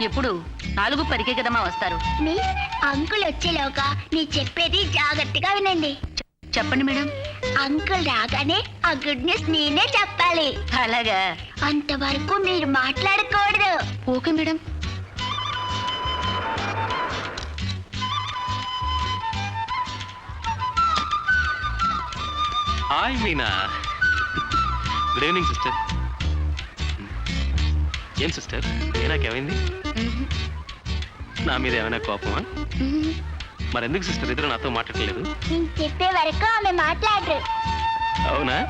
ఎప్పుడు? నాలుగు పదికే కదమ్మా వస్తారు. మిస్ అంకుల్ వచ్చేలోగా నీ చెప్పేది జాగ్రత్తగా వినండి. చెప్పండి మేడం. అంకుల్ రాగానే ఆ గుడ్ న్యూస్ నేనే చెప్పాలి. అలాగా? అంతవరకు మీరు మాట్లాడకూడదు. Okay madam. Hi Meena good evening sister ఏం సిస్టర్? మీనాకేమైంది మ్మ్. నా మీద ఏమైనా కోపమా. మరెందుకు సిస్టర్? ఇద్దరు నాతో మాట్లాడలేదు చెప్పే వరకు ఆమె మాట్లాడరు. అవునా.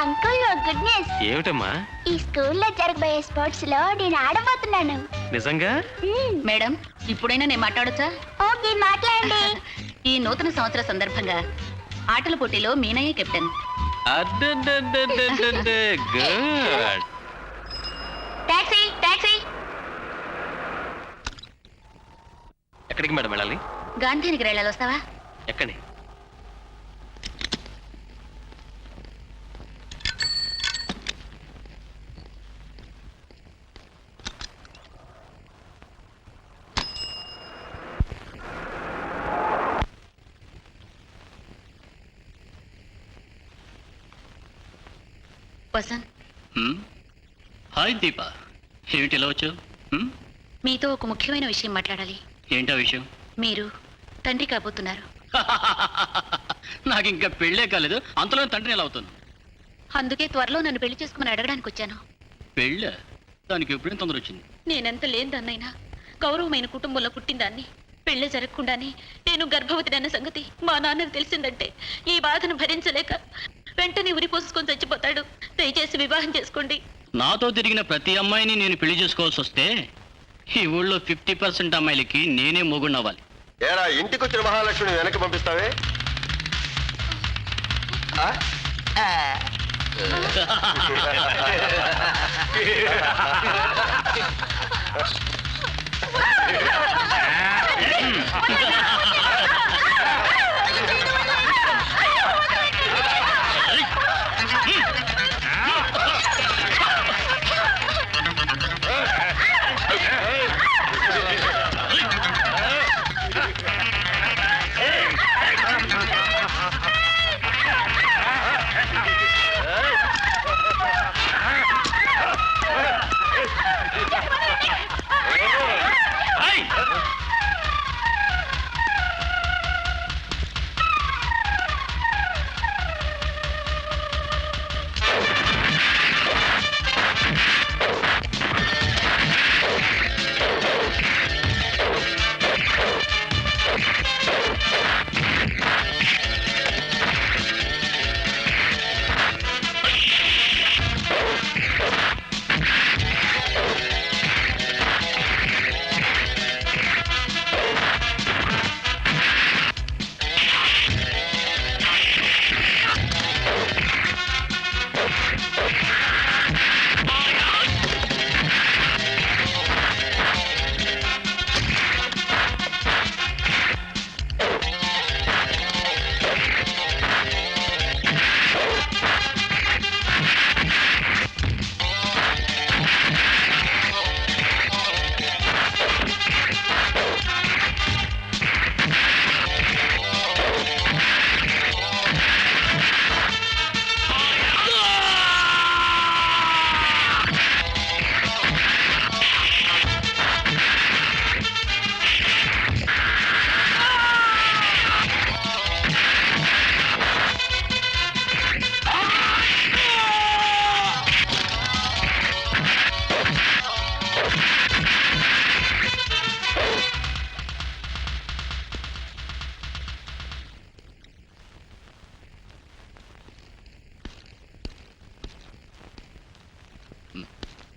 Uncle good news. ఏమిటమ్మా? ఈ స్కూల్లో జరగబోయే స్పోర్ట్స్లో నేను ఆడబోతున్నాను. నిజంగా. మేడం ఇప్పుడైనా నేను మాట్లాడొచ్చా? ఓకే మాట్లాడండి. ఈ నూతన సంవత్సర సందర్భంగా ఆటల పోటీలో మీనయ్య కెప్టెన్. గుడ్. ఎక్కడికి మేడం వెళ్ళాలి? గాంధీనికి వెళ్ళాలి వస్తావా? ఎక్కడి. వసంత్? హాయ్ దీప. ఏమిటి ఇలా వచ్చావు? మీతో ఒక ముఖ్యమైన విషయం మాట్లాడాలి. ఏంటా విషయం? మీరు తండ్రి కాబోతున్నారు. నాకు ఇంకా పెళ్ళే కాలేదు అంతలో తండ్రిని ఎలా అవుతాను అందుకే త్వరలో నన్ను పెళ్ళి చేసుకోమని అడగడానికి వచ్చాను. పెళ్ళ? దానికి ఎప్పుడేం తొందర వచ్చింది? నేనెంత లేనిదాన్నైనా గౌరవమైన కుటుంబంలో పుట్టిందాన్ని పెళ్ళి జరగకుండానే నేను గర్భవతి అన్న సంగతి మా నాన్నకు తెలిసిందంటే ఈ బాధను భరించలేక వెంటనే ఉరిపోసుకొని చచ్చిపోతాడు. దయచేసి వివాహం చేసుకోండి. నాతో తిరిగిన ప్రతి అమ్మాయిని నేను పెళ్ళి చేసుకోవాల్సి వస్తే ఈ ఊళ్ళో ఫిఫ్టీ పర్సెంట్ అమ్మాయిలకి నేనే మొగుడినవ్వాలి ఏరా ఇంటికి వచ్చిన మహాలక్ష్మిని వెనక్కి పంపిస్తావే? ఆ?